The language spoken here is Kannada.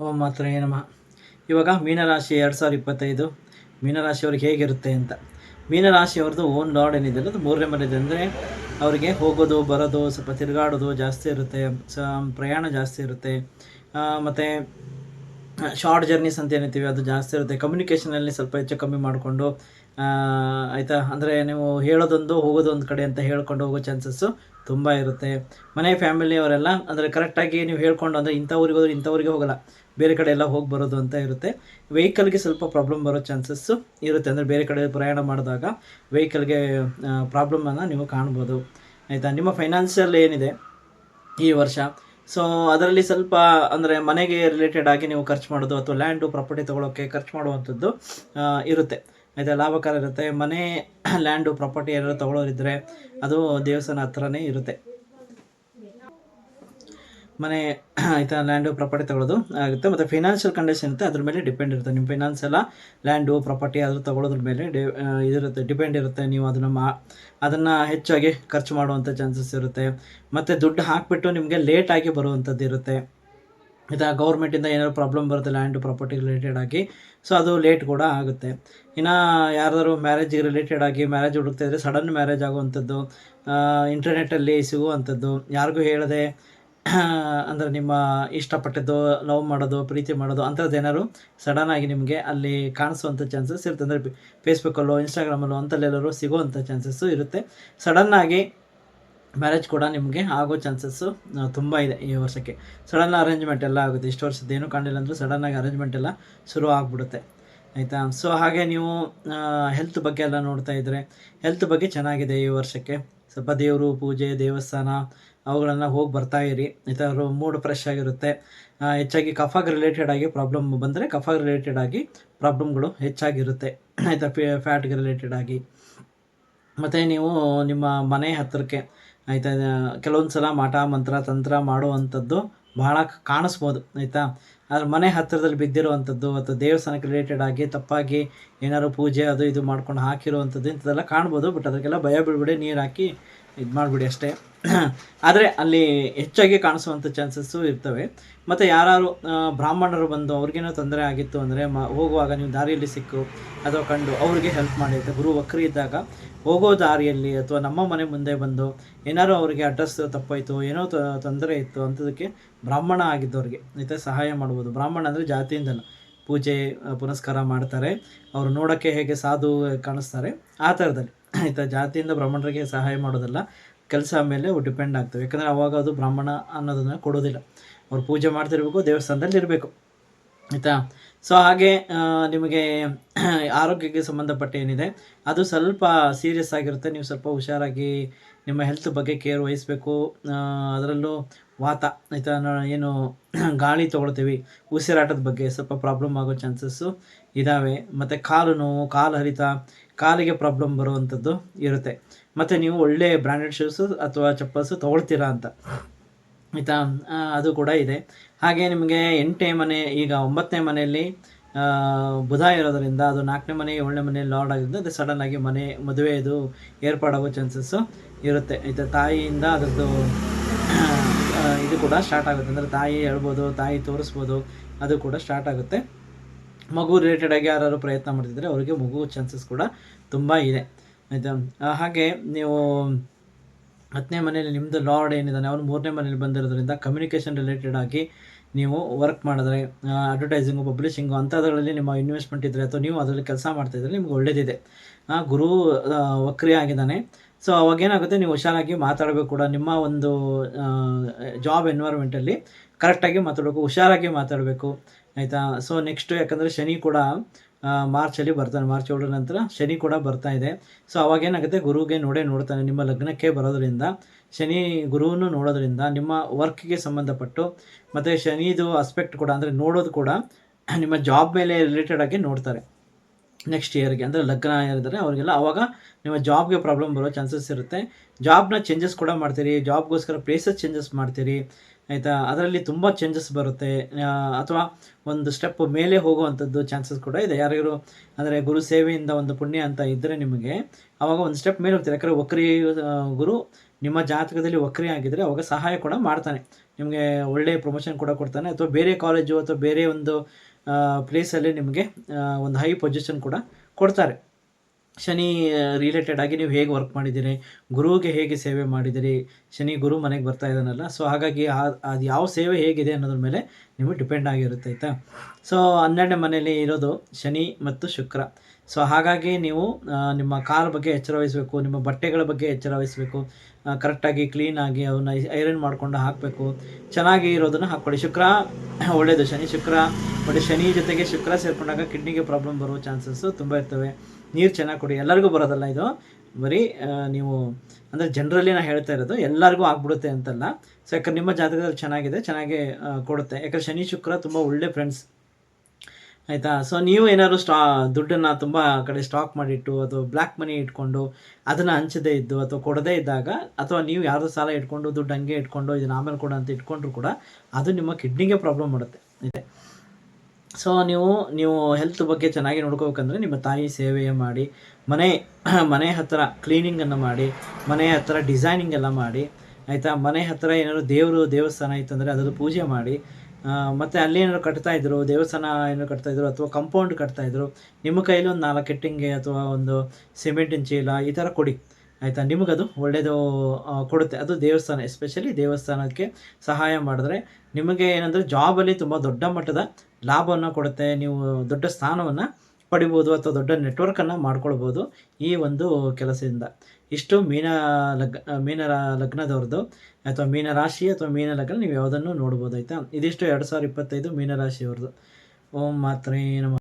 ಓಂ ಮಾತ್ರ ಏನಮ್ಮ ಇವಾಗ ಮೀನರಾಶಿ ಎರಡು ಸಾವಿರದ ಇಪ್ಪತ್ತೈದು ಮೀನರಾಶಿಯವ್ರಿಗೆ ಹೇಗಿರುತ್ತೆ ಅಂತ. ಮೀನರಾಶಿಯವ್ರದ್ದು ಓನ್ ಲಾರ್ಡ್ ಏನಿದೆ ಅದು ಮೂರನೇ ಮನೆದು ಅಂದರೆ ಅವರಿಗೆ ಹೋಗೋದು, ಬರೋದು, ಸ್ವಲ್ಪ ತಿರುಗಾಡೋದು ಜಾಸ್ತಿ ಇರುತ್ತೆ, ಸ, ಪ್ರಯಾಣ ಜಾಸ್ತಿ ಇರುತ್ತೆ. ಮತ್ತು ಶಾರ್ಟ್ ಜರ್ನೀಸ್ ಅಂತ ಏನಿರ್ತೀವಿ ಅದು ಜಾಸ್ತಿ ಇರುತ್ತೆ. ಕಮ್ಯುನಿಕೇಷನಲ್ಲಿ ಸ್ವಲ್ಪ ಹೆಚ್ಚು ಕಮ್ಮಿ ಮಾಡಿಕೊಂಡು ಆಯಿತಾ? ಅಂದರೆ ನೀವು ಹೇಳೋದೊಂದು, ಹೋಗೋದೊಂದು ಕಡೆ ಅಂತ ಹೇಳ್ಕೊಂಡು ಹೋಗೋ ಚಾನ್ಸಸ್ಸು ತುಂಬ ಇರುತ್ತೆ. ಮನೆ ಫ್ಯಾಮಿಲಿಯವರೆಲ್ಲ ಅಂದರೆ ಕರೆಕ್ಟಾಗಿ ನೀವು ಹೇಳ್ಕೊಂಡು, ಅಂದರೆ ಇಂಥ ಊರಿಗೆ ಹೋದ್ರೆ ಇಂಥವ್ರಿಗೆ ಹೋಗಲ್ಲ. ಬೇರೆ ಕಡೆ ಎಲ್ಲ ಹೋಗಿ ಬರೋದು ಅಂತ ಇರುತ್ತೆ. ವೆಹಿಕಲ್ಗೆ ಸ್ವಲ್ಪ ಪ್ರಾಬ್ಲಮ್ ಬರೋ ಚಾನ್ಸಸ್ಸು ಇರುತ್ತೆ. ಅಂದರೆ ಬೇರೆ ಕಡೆ ಪ್ರಯಾಣ ಮಾಡಿದಾಗ ವೆಹಿಕಲ್ಗೆ ಪ್ರಾಬ್ಲಮನ್ನು ನೀವು ಕಾಣ್ಬೋದು. ಆಯಿತಾ? ನಿಮ್ಮ ಫೈನಾನ್ಷಿಯಲ್ ಏನಿದೆ ಈ ವರ್ಷ? ಸೊ ಅದರಲ್ಲಿ ಸ್ವಲ್ಪ, ಅಂದರೆ ಮನೆಗೆ ರಿಲೇಟೆಡ್ ಆಗಿ ನೀವು ಖರ್ಚು ಮಾಡೋದು ಅಥವಾ ಲ್ಯಾಂಡು ಪ್ರಾಪರ್ಟಿ ತೊಗೊಳೋಕ್ಕೆ ಖರ್ಚು ಮಾಡುವಂಥದ್ದು ಇರುತ್ತೆ. ಆಯಿತಾ ಲಾಭಕರ ಇರುತ್ತೆ. ಮನೆ ಲ್ಯಾಂಡು ಪ್ರಾಪರ್ಟಿ ಏನಾದ್ರು ತೊಗೊಳೋರಿದ್ದರೆ ಅದು ದೇವಸ್ಥಾನ ಹತ್ರನೇ ಇರುತ್ತೆ. ಮನೆ ಆಯಿತಾ ಲ್ಯಾಂಡು ಪ್ರಾಪರ್ಟಿ ತೊಗೊಳ್ಳೋದು ಆಗುತ್ತೆ. ಮತ್ತು ಫೈನಾನ್ಷಿಯಲ್ ಕಂಡೀಷನ್ ಇರುತ್ತೆ. ಅದ್ರ ಮೇಲೆ ಡಿಪೆಂಡ್ ಇರುತ್ತೆ. ನಿಮ್ಮ ಫೈನಾನ್ಸ್ ಎಲ್ಲ ಲ್ಯಾಂಡು ಪ್ರಾಪರ್ಟಿ ಅದ್ರ ತೊಗೊಳೋದ್ರ ಮೇಲೆ ಇದಿರುತ್ತೆ ಡಿಪೆಂಡ್ ಇರುತ್ತೆ. ನೀವು ಅದನ್ನು ಮಾ, ಅದನ್ನು ಹೆಚ್ಚಾಗಿ ಖರ್ಚು ಮಾಡುವಂಥ ಚಾನ್ಸಸ್ ಇರುತ್ತೆ. ಮತ್ತು ದುಡ್ಡು ಹಾಕಿಬಿಟ್ಟು ನಿಮಗೆ ಲೇಟಾಗಿ ಬರುವಂಥದ್ದು ಇರುತ್ತೆ ಇದು ಗೌರ್ಮೆಂಟಿಂದ ಏನಾದ್ರು ಪ್ರಾಬ್ಲಮ್ ಬರುತ್ತೆ ಲ್ಯಾಂಡ್ ಪ್ರಾಪರ್ಟಿ ರಿಲೇಟೆಡ್ ಆಗಿ ಸೊ ಅದು ಲೇಟ್ ಕೂಡ ಆಗುತ್ತೆ. ಇನ್ನು ಯಾರಾದರೂ ಮ್ಯಾರೇಜಿಗೆ ರಿಲೇಟೆಡ್ ಆಗಿ ಮ್ಯಾರೇಜ್ ಹುಡುಕ್ತಾ ಇದ್ದರೆ ಸಡನ್ ಮ್ಯಾರೇಜ್ ಆಗುವಂಥದ್ದು ಇಂಟರ್ನೆಟ್ಟಲ್ಲಿ ಸಿಗುವಂಥದ್ದು, ಯಾರಿಗೂ ಹೇಳದೆ, ಅಂದರೆ ನಿಮ್ಮ ಇಷ್ಟಪಟ್ಟಿದ್ದು ಲವ್ ಮಾಡೋದು, ಪ್ರೀತಿ ಮಾಡೋದು, ಅಂಥದ್ದು ಏನಾದ್ರು ಸಡನ್ ಆಗಿ ನಿಮಗೆ ಅಲ್ಲಿ ಕಾಣಿಸುವಂಥ ಚಾನ್ಸಸ್ ಇರುತ್ತೆ. ಅಂದರೆ ಫೇಸ್ಬುಕ್ಕಲ್ಲೋ ಇನ್ಸ್ಟಾಗ್ರಾಮಲ್ಲೋ ಅಂಥಲ್ಲೆಲ್ಲರೂ ಸಿಗುವಂಥ ಚಾನ್ಸಸ್ಸು ಇರುತ್ತೆ. ಸಡನ್ನಾಗಿ ಮ್ಯಾರೇಜ್ ಕೂಡ ನಿಮಗೆ ಆಗೋ ಚಾನ್ಸಸ್ಸು ತುಂಬ ಇದೆ ಈ ವರ್ಷಕ್ಕೆ. ಸಡನ್ ಅರೇಂಜ್ಮೆಂಟ್ ಎಲ್ಲ ಆಗುತ್ತೆ. ಇಷ್ಟು ವರ್ಷದ ಏನು ಕಾಣಲಿಲ್ಲ ಅಂದರೂ ಸಡನ್ನಾಗಿ ಅರೇಂಜ್ಮೆಂಟ್ ಎಲ್ಲ ಶುರು ಆಗಿಬಿಡುತ್ತೆ. ಆಯಿತಾ? ಸೊ ಹಾಗೆ ನೀವು ಹೆಲ್ತ್ ಬಗ್ಗೆ ಎಲ್ಲ ನೋಡ್ತಾ ಇದ್ದರೆ ಹೆಲ್ತ್ ಬಗ್ಗೆ ಚೆನ್ನಾಗಿದೆ ಈ ವರ್ಷಕ್ಕೆ. ಸ್ವಲ್ಪ ದೇವರು, ಪೂಜೆ, ದೇವಸ್ಥಾನ, ಅವುಗಳನ್ನು ಹೋಗಿ ಬರ್ತಾ ಇರಿ. ಆಯಿತಾ? ಮೂಡ್ ಫ್ರೆಶ್ ಆಗಿರುತ್ತೆ. ಹೆಚ್ಚಾಗಿ ಕಫಾಗ್ ರಿಲೇಟೆಡ್ ಆಗಿ ಪ್ರಾಬ್ಲಮ್ ಬಂದರೆ ಕಫಾಗ್ ರಿಲೇಟೆಡ್ ಆಗಿ ಪ್ರಾಬ್ಲಮ್ಗಳು ಹೆಚ್ಚಾಗಿರುತ್ತೆ. ಆಯಿತಾ? ಫ್ಯಾಟ್ಗೆ ರಿಲೇಟೆಡ್ ಆಗಿ. ಮತ್ತು ನೀವು ನಿಮ್ಮ ಮನೆ ಹತ್ತಿರಕ್ಕೆ ಆಯಿತಾ? ಕೆಲವೊಂದು ಸಲ ಮಾಟ, ಮಂತ್ರ, ತಂತ್ರ ಮಾಡುವಂಥದ್ದು ಬಹಳ ಕಾಣಿಸ್ಬೋದು, ಆಯಿತಾ? ಆದರೆ ಮನೆ ಹತ್ತಿರದಲ್ಲಿ ಬಿದ್ದಿರುವಂಥದ್ದು ಅಥವಾ ದೇವಸ್ಥಾನಕ್ಕೆ ರಿಲೇಟೆಡ್ ಆಗಿ ತಪ್ಪಾಗಿ ಏನಾದ್ರು ಪೂಜೆ ಅದು ಇದು ಮಾಡ್ಕೊಂಡು ಹಾಕಿರುವಂಥದ್ದು ಇಂಥದ್ದೆಲ್ಲ ಕಾಣ್ಬೋದು ಬಟ್ ಅದಕ್ಕೆಲ್ಲ ಭಯ ಬಿಡ್ಬಿಡಿ, ನೀರು ಹಾಕಿ ಇದು ಮಾಡಿಬಿಡಿ ಅಷ್ಟೇ. ಆದರೆ ಅಲ್ಲಿ ಹೆಚ್ಚಾಗಿ ಕಾಣಿಸುವಂಥ ಚಾನ್ಸಸ್ಸು ಇರ್ತವೆ. ಮತ್ತು ಯಾರು ಬ್ರಾಹ್ಮಣರು ಬಂದು ಅವ್ರಿಗೇನೋ ತೊಂದರೆ ಆಗಿತ್ತು ಅಂದರೆ ಮ, ಹೋಗುವಾಗ ನೀವು ದಾರಿಯಲ್ಲಿ ಸಿಕ್ಕು ಅಥವಾ ಕಂಡು ಅವ್ರಿಗೆ ಹೆಲ್ಪ್ ಮಾಡಿ ಅಂತ ಗುರು ವಕ್ರಿ ಇದ್ದಾಗ ಹೋಗೋ ದಾರಿಯಲ್ಲಿ ಅಥವಾ ನಮ್ಮ ಮನೆ ಮುಂದೆ ಬಂದು ಏನಾದ್ರು ಅವರಿಗೆ ಅಡ್ರೆಸ್ ತಪ್ಪಾಯಿತು, ಏನೋ ತೊಂದರೆ ಇತ್ತು ಅಂಥದಕ್ಕೆ ಬ್ರಾಹ್ಮಣ ಆಗಿದ್ದವ್ರಿಗೆ ಆಯಿತಾ ಸಹಾಯ ಮಾಡ್ಬೋದು. ಬ್ರಾಹ್ಮಣ ಅಂದರೆ ಜಾತಿಯಿಂದಲೂ ಪೂಜೆ ಪುನಸ್ಕಾರ ಮಾಡ್ತಾರೆ. ಅವರು ನೋಡೋಕ್ಕೆ ಹೇಗೆ ಸಾಧು ಕಾಣಿಸ್ತಾರೆ. ಆ ಥರದಲ್ಲಿ ಆಯಿತಾ? ಜಾತಿಯಿಂದ ಬ್ರಾಹ್ಮಣರಿಗೆ ಸಹಾಯ ಮಾಡೋದಲ್ಲ. ಕೆಲಸ ಮೇಲೆ ಡಿಪೆಂಡ್ ಆಗ್ತವೆ. ಯಾಕಂದರೆ ಅವಾಗ ಅದು ಬ್ರಾಹ್ಮಣ ಅನ್ನೋದನ್ನು ಕೊಡೋದಿಲ್ಲ. ಅವ್ರು ಪೂಜೆ ಮಾಡ್ತಿರ್ಬೇಕು, ದೇವಸ್ಥಾನದಲ್ಲಿ ಇರಬೇಕು. ಆಯಿತಾ? ಸೊ ಹಾಗೆ ನಿಮಗೆ ಆರೋಗ್ಯಕ್ಕೆ ಸಂಬಂಧಪಟ್ಟ ಏನಿದೆ, ಅದು ಸ್ವಲ್ಪ ಸೀರಿಯಸ್ ಆಗಿರುತ್ತೆ. ನೀವು ಸ್ವಲ್ಪ ಹುಷಾರಾಗಿ ನಿಮ್ಮ ಹೆಲ್ತ್ ಬಗ್ಗೆ ಕೇರ್ ವಹಿಸಬೇಕು. ಅದರಲ್ಲೂ ವಾತ, ಆಯಿತಾ? ಏನು ಗಾಳಿ ತೊಗೊಳ್ತೀವಿ. ಉಸಿರಾಟದ ಬಗ್ಗೆ ಸ್ವಲ್ಪ ಪ್ರಾಬ್ಲಮ್ ಆಗೋ ಚಾನ್ಸಸ್ಸು ಇದ್ದಾವೆ ಮತ್ತು ಕಾಲು ನೋವು, ಕಾಲು ಹರಿತ, ಕಾಲಿಗೆ ಪ್ರಾಬ್ಲಮ್ ಬರುವಂಥದ್ದು ಇರುತ್ತೆ. ಮತ್ತು ನೀವು ಒಳ್ಳೆ ಬ್ರ್ಯಾಂಡೆಡ್ ಶೂಸು ಅಥವಾ ಚಪ್ಪಲ್ಸು ತೊಗೊಳ್ತೀರಾ ಅಂತ. ಆಯಿತಾ? ಅದು ಕೂಡ ಇದೆ. ಹಾಗೆ ನಿಮಗೆ ಎಂಟನೇ ಮನೆ, ಈಗ ಒಂಬತ್ತನೇ ಮನೆಯಲ್ಲಿ ಬುಧ ಇರೋದರಿಂದ ಅದು ನಾಲ್ಕನೇ ಮನೆ, ಏಳನೇ ಮನೆ, ಲಾರ್ಡ್ ಆಗಿದ್ದು ಅದು ಸಡನ್ ಆಗಿ ಮನೆ, ಮದುವೆ ಇದು ಏರ್ಪಾಡಾಗೋ ಚಾನ್ಸಸ್ಸು ಇರುತ್ತೆ. ಆಯಿತಾ? ತಾಯಿಯಿಂದ ಅದರದ್ದು ಇದು ಕೂಡ ಸ್ಟಾರ್ಟ್ ಆಗುತ್ತೆ. ಅಂದರೆ ತಾಯಿ ಹೇಳ್ಬೋದು, ತಾಯಿ ತೋರಿಸ್ಬೋದು, ಅದು ಕೂಡ ಸ್ಟಾರ್ಟ್ ಆಗುತ್ತೆ. ಮಗು ರಿಲೇಟೆಡಾಗಿ ಯಾರು ಪ್ರಯತ್ನ ಮಾಡ್ತಿದ್ರೆ ಅವರಿಗೆ ಮಗು ಚಾನ್ಸಸ್ ಕೂಡ ತುಂಬ ಇದೆ. ಆಯಿತಾ? ಹಾಗೆ ನೀವು ಹತ್ತನೇ ಮನೆಯಲ್ಲಿ ನಿಮ್ಮದು ಲಾರ್ಡ್ ಏನಿದ್ದಾನೆ, ಅವನು ಮೂರನೇ ಮನೇಲಿ ಬಂದಿರೋದ್ರಿಂದ ಕಮ್ಯುನಿಕೇಷನ್ ರಿಲೇಟೆಡ್ ಆಗಿ ನೀವು ವರ್ಕ್ ಮಾಡಿದ್ರೆ ಅಡ್ವರ್ಟೈಸಿಂಗು ಪಬ್ಲಿಷಿಂಗು ಅಂಥದ್ರಲ್ಲಿ ನಿಮ್ಮ ಇನ್ವೆಸ್ಟ್ಮೆಂಟ್ ಇದ್ದರೆ ಅಥವಾ ನೀವು ಅದರಲ್ಲಿ ಕೆಲಸ ಮಾಡ್ತಾಯಿದ್ರೆ ನಿಮ್ಗೆ ಒಳ್ಳೇದಿದೆ. ಗುರು ವಕ್ರಿ ಆಗಿದ್ದಾನೆ. ಸೊ ಅವಾಗೇನಾಗುತ್ತೆ ನೀವು ಹುಷಾರಾಗಿ ಮಾತಾಡಬೇಕು ಕೂಡ. ನಿಮ್ಮ ಒಂದು ಜಾಬ್ ಎನ್ವೈರ್ಮೆಂಟಲ್ಲಿ ಕರೆಕ್ಟಾಗಿ ಮಾತಾಡಬೇಕು, ಹುಷಾರಾಗಿ ಮಾತಾಡಬೇಕು. ಆಯಿತಾ? ಸೊ ನೆಕ್ಸ್ಟು ಯಾಕಂದರೆ ಶನಿ ಕೂಡ ಮಾರ್ಚಲ್ಲಿ ಬರ್ತಾನೆ. ಮಾರ್ಚ್ ಏಳರ ನಂತರ ಶನಿ ಕೂಡ ಬರ್ತಾ ಇದೆ. ಸೊ ಅವಾಗೇನಾಗುತ್ತೆ ಗುರುಗೆ ನೋಡೇ ನೋಡ್ತಾನೆ. ನಿಮ್ಮ ಲಗ್ನಕ್ಕೆ ಬರೋದ್ರಿಂದ, ಶನಿ ಗುರುವನ್ನು ನೋಡೋದ್ರಿಂದ, ನಿಮ್ಮ ವರ್ಕ್ಗೆ ಸಂಬಂಧಪಟ್ಟು, ಮತ್ತು ಶನಿದು ಅಸ್ಪೆಕ್ಟ್ ಕೂಡ, ಅಂದರೆ ನೋಡೋದು ಕೂಡ ನಿಮ್ಮ ಜಾಬ್ ಮೇಲೆ ರಿಲೇಟೆಡ್ ಆಗಿ ನೋಡ್ತಾರೆ. ನೆಕ್ಸ್ಟ್ ಇಯರ್ಗೆ ಅಂದರೆ ಲಗ್ನ ಯಾರಿದ್ದಾರೆ ಅವರಿಗೆಲ್ಲ ಅವಾಗ ನಿಮ್ಮ ಜಾಬ್ಗೆ ಪ್ರಾಬ್ಲಮ್ ಬರೋ ಚಾನ್ಸಸ್ ಇರುತ್ತೆ. ಜಾಬ್ನ ಚೇಂಜಸ್ ಕೂಡ ಮಾಡ್ತೀರಿ. ಜಾಬ್ಗೋಸ್ಕರ ಪ್ಲೇಸಸ್ ಚೇಂಜಸ್ ಮಾಡ್ತೀರಿ. ಆಯಿತಾ? ಅದರಲ್ಲಿ ತುಂಬ ಚೇಂಜಸ್ ಬರುತ್ತೆ. ಅಥವಾ ಒಂದು ಸ್ಟೆಪ್ ಮೇಲೆ ಹೋಗುವಂಥದ್ದು ಚಾನ್ಸಸ್ ಕೂಡ ಇದೆ. ಯಾರಿಗೂ ಅಂದರೆ ಗುರು ಸೇವೆಯಿಂದ ಒಂದು ಪುಣ್ಯ ಅಂತ ಇದ್ದರೆ ನಿಮಗೆ ಆವಾಗ ಒಂದು ಸ್ಟೆಪ್ ಮೇಲೆ ಹೋಗ್ತೀರಿ? ಯಾಕಂದರೆ ವಕ್ರಿ ಗುರು ನಿಮ್ಮ ಜಾತಕದಲ್ಲಿ ವಕ್ರಿ ಆಗಿದ್ದರೆ ಅವಾಗ ಸಹಾಯ ಕೂಡ ಮಾಡ್ತಾನೆ. ನಿಮಗೆ ಒಳ್ಳೆಯ ಪ್ರಮೋಷನ್ ಕೂಡ ಕೊಡ್ತಾನೆ. ಅಥವಾ ಬೇರೆ ಕಾಲೇಜು ಅಥವಾ ಬೇರೆ ಒಂದು ಪ್ಲೇಸಲ್ಲಿ ನಿಮಗೆ ಒಂದು ಹೈ ಪೊಸಿಷನ್ ಕೂಡ ಕೊಡ್ತಾರೆ. ಶನಿ ರಿಲೇಟೆಡ್ ಆಗಿ ನೀವು ಹೇಗೆ ವರ್ಕ್ ಮಾಡಿದ್ದೀರಿ? ಗುರುವಿಗೆ ಹೇಗೆ ಸೇವೆ ಮಾಡಿದಿರಿ ಶನಿ ಗುರು ಮನೆಗೆ ಬರ್ತಾ ಇದ್ದಾನಲ್ಲ ಸೊ ಹಾಗಾಗಿ ಅದು ಯಾವ ಸೇವೆ ಹೇಗಿದೆ ಅನ್ನೋದ್ರ ಮೇಲೆ ನಿಮಗೆ ಡಿಪೆಂಡ್ ಆಗಿರುತ್ತೆ, ಆಯಿತಾ? ಸೊ ಹನ್ನೆರಡನೇ ಮನೆಯಲ್ಲಿ ಇರೋದು ಶನಿ ಮತ್ತು ಶುಕ್ರ. ಸೊ ಹಾಗಾಗಿ ನೀವು ನಿಮ್ಮ ಕಾರ್ ಬಗ್ಗೆ ಎಚ್ಚರ ವಹಿಸಬೇಕು, ನಿಮ್ಮ ಬಟ್ಟೆಗಳ ಬಗ್ಗೆ ಎಚ್ಚರ ವಹಿಸಬೇಕು ಕರೆಕ್ಟಾಗಿ ಕ್ಲೀನಾಗಿ ಅವನ್ನ ಐರನ್ ಮಾಡಿಕೊಂಡು ಹಾಕಬೇಕು, ಚೆನ್ನಾಗಿ ಇರೋದನ್ನು ಹಾಕ್ಕೊಳ್ಳಿ. ಶುಕ್ರ ಒಳ್ಳೆಯದು ಶನಿ, ಶುಕ್ರ. ಬಟ್ ಶನಿ ಜೊತೆಗೆ ಶುಕ್ರ ಸೇರಿಕೊಂಡಾಗ ಕಿಡ್ನಿಗೆ ಪ್ರಾಬ್ಲಮ್ ಬರೋ ಚಾನ್ಸಸ್ಸು ತುಂಬ ಇರ್ತವೆ. ನೀರು ಚೆನ್ನಾಗಿ ಕೊಡಿ. ಎಲ್ಲರಿಗೂ ಬರೋದಲ್ಲ ಇದು? ಬರೀ ನೀವು, ಅಂದರೆ ಜನರಲಿ ನಾನು ಹೇಳ್ತಾ ಇರೋದು ಎಲ್ಲರಿಗೂ ಆಗ್ಬಿಡುತ್ತೆ ಅಂತಲ್ಲ. ಸೊ ಯಾಕಂದ್ರೆ ನಿಮ್ಮ ಜಾತಕದಲ್ಲಿ ಚೆನ್ನಾಗಿದೆ, ಚೆನ್ನಾಗಿ ಕೊಡುತ್ತೆ. ಯಾಕಂದ್ರೆ ಶನಿ ಶುಕ್ರ ತುಂಬ ಒಳ್ಳೆ ಫ್ರೆಂಡ್ಸ್ ಆಯಿತಾ? ಸೊ ನೀವು ಏನಾದ್ರು ಸ್ಟಾ, ದುಡ್ಡನ್ನು ತುಂಬ ಕಡೆ ಸ್ಟಾಕ್ ಮಾಡಿಟ್ಟು ಅಥವಾ ಬ್ಲ್ಯಾಕ್ ಮನಿ ಇಟ್ಕೊಂಡು ಅದನ್ನು ಹಂಚದೇ ಇದ್ದು ಅಥವಾ ಕೊಡದೇ ಇದ್ದಾಗ ಅಥವಾ ನೀವು ಯಾರ್ದು ಸಾಲ ಇಟ್ಕೊಂಡು ದುಡ್ಡು ಹಂಗೆ ಇಟ್ಕೊಂಡು ಇದನ್ನು ಆಮೇಲೆ ಕೊಡು ಅಂತ ಇಟ್ಕೊಂಡ್ರು ಕೂಡ ಅದು ನಿಮ್ಮ ಕಿಡ್ನಿಗೆ ಪ್ರಾಬ್ಲಮ್ ಮಾಡುತ್ತೆ. ಇದೆ? ಸೊ ನೀವು ನೀವು ಹೆಲ್ತ್ ಬಗ್ಗೆ ಚೆನ್ನಾಗಿ ನೋಡ್ಕೋಬೇಕಂದ್ರೆ ನಿಮ್ಮ ತಾಯಿ ಸೇವೆಯ ಮಾಡಿ, ಮನೆ ಮನೆ ಹತ್ತಿರ ಕ್ಲೀನಿಂಗನ್ನು ಮಾಡಿ, ಮನೆ ಹತ್ತಿರ ಡಿಸೈನಿಂಗ್ ಎಲ್ಲ ಮಾಡಿ, ಆಯಿತಾ? ಮನೆ ಹತ್ತಿರ ಏನಾದ್ರು ದೇವರು ದೇವಸ್ಥಾನ ಇತ್ತಂದರೆ ಅದನ್ನು ಪೂಜೆ ಮಾಡಿ ಮತ್ತು ಅಲ್ಲಿ ಏನಾದ್ರು ಕಟ್ತಾ ಇದ್ರು, ದೇವಸ್ಥಾನ ಏನಾದ್ರು ಕಟ್ತಾ ಇದ್ರು, ಅಥವಾ ಕಂಪೌಂಡ್ ಕಟ್ತಾ ಇದ್ರು, ನಿಮ್ಮ ಕೈಲಿ ಒಂದು ನಾಲ್ಕು ಕೆಟ್ಟಿಂಗೆ ಅಥವಾ ಒಂದು ಸಿಮೆಂಟಿನ ಚೀಲ ಈ ಥರ ಕೊಡಿ. ಆಯಿತಾ? ನಿಮಗದು ಒಳ್ಳೆಯದು ಕೊಡುತ್ತೆ. ಅದು ದೇವಸ್ಥಾನ ಎಸ್ಪೆಷಲಿ ದೇವಸ್ಥಾನಕ್ಕೆ ಸಹಾಯ ಮಾಡಿದ್ರೆ ನಿಮಗೆ ಏನಂದರೆ ಜಾಬಲ್ಲಿ ತುಂಬ ದೊಡ್ಡ ಮಟ್ಟದ ಲಾಭವನ್ನು ಕೊಡುತ್ತೆ. ನೀವು ದೊಡ್ಡ ಸ್ಥಾನವನ್ನು ಪಡಿಬೋದು ಅಥವಾ ದೊಡ್ಡ ನೆಟ್ವರ್ಕನ್ನು ಮಾಡ್ಕೊಳ್ಬೋದು ಈ ಒಂದು ಕೆಲಸದಿಂದ. ಇಷ್ಟು ಮೀನ ಲಗ್, ಮೀನ ಲಗ್ನದವ್ರದ್ದು ಅಥವಾ ಮೀನ ರಾಶಿ ಅಥವಾ ಮೀನ ಲಗ್ನ ನೀವು ಯಾವುದನ್ನು ನೋಡ್ಬೋದು, ಆಯಿತಾ? ಇದಿಷ್ಟು ಎರಡು ಸಾವಿರದ ಇಪ್ಪತ್ತೈದು ಮೀನರಾಶಿಯವ್ರದ್ದು ಓಂ ಮಾತ್ರೇ ನಮ